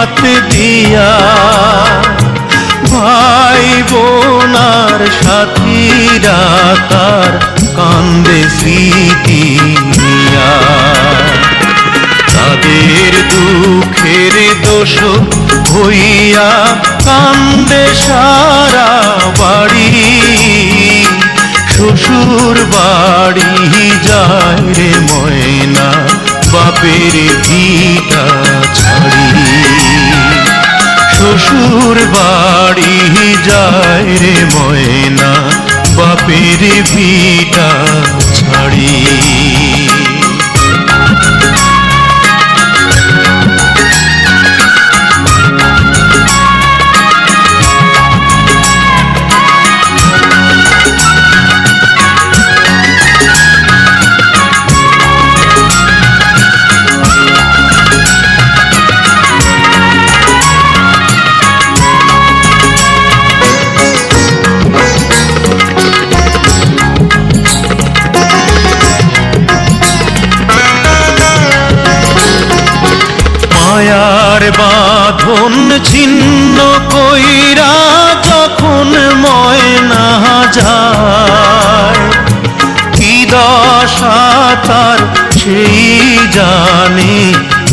হাত দিয়া ভাই বোনার সাথীরা তার কান্দে স্মৃতি তাদের দুঃখের দোষ হইয়া কান্দে সারা বাড়ি। শ্বশুর বাড়ি যায় রে ময়না, বাপের ভিটা ছাড়ি। শ্বশুর বাড়ি যায় রে ময়না বাপের ভিটা ছাড়ি মায়ার বাঁধন ছিন্ন কইরা যখন ময়না যায় কি দশা তার সেই জানে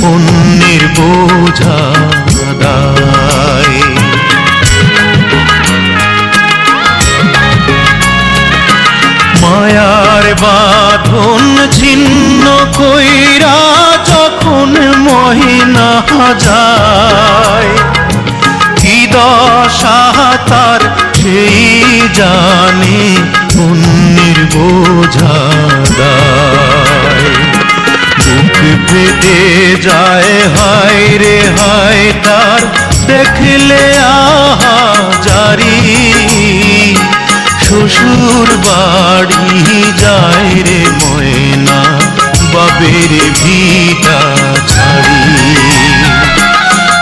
অন্যের বোঝা? জানে অন্যের বোঝা বুক ফেটে যায়, হায় রে হায়, তার দেখলে আহা জারি। শ্বশুর বাড়ি যায় রে ময়না বাবের ভিটা ছাড়ি।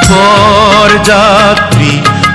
পর যাত্রী